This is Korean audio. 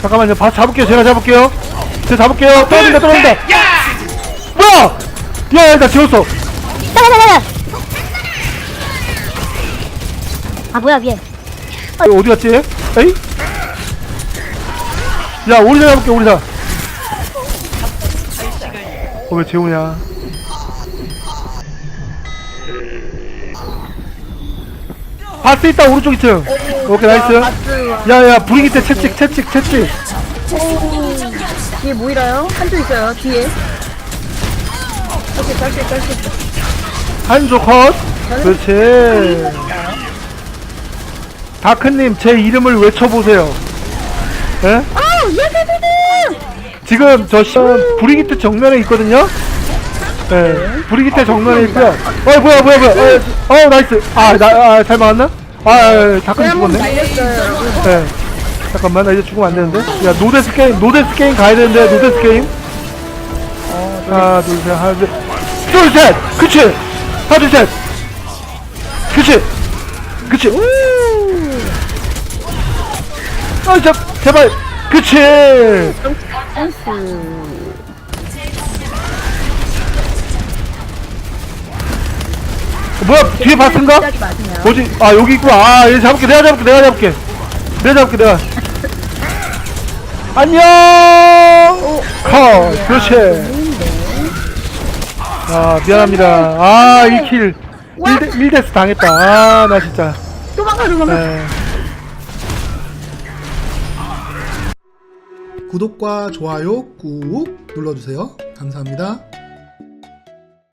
잠깐만요. 바 잡을게요. 제가 잡을게요. 제가 잡을게요. 떨어진다, 떨어진다. 뭐야? 야, 야, 나 지웠어. 따라따라. 아 뭐야 위에. 아, 어디 갔지? 에이? 야, 오리사 잡을게, 오리사. 어, 왜 재우냐? 바스 있다, 오른쪽 2층. 오케이, 나이스. 야, 야, 부리기 때 채찍, 채찍, 채찍. 뒤에 모이라요? 한조 있어요, 뒤에. 있어, 갈수 있어. 한조 컷. 그렇지. 다크님, 제 이름을 외쳐보세요. 예? 아우, 예배드드! 지금 저 시, 브리기트 정면에 있거든요. 예, 브리기트 정면에 있고요. 어, 뭐야, 뭐야, 뭐야. 어, 어 나이스. 아, 나, 아, 잘 막았나? 아, 아, 다크님 한번 죽었네. 날렸어요. 예. 잠깐만, 나 이제 죽으면 안 되는데. 야, 노데스 게임, 노데스 게임 가야 되는데, 노데스 게임. 하나, 둘, 셋, 하나, 둘, 둘, 셋! 그치! 하나, 둘, 셋! 그치! 그치! 우! 아, 자, 제발! 그치! 뭐야, 뒤에 바스인가? 뭐지? 아, 여기 있구나. 아, 얘 잡을게, 내가 잡을게, 내가 잡을게. 내가 잡을게, 내가. 안녕! 컷! 그렇지. 아, 미안합니다. 아, 1킬. 1대, 1대스 당했다. 아, 나 진짜. 도망가, 도망가. 네. 구독과 좋아요 꾹 눌러주세요. 감사합니다.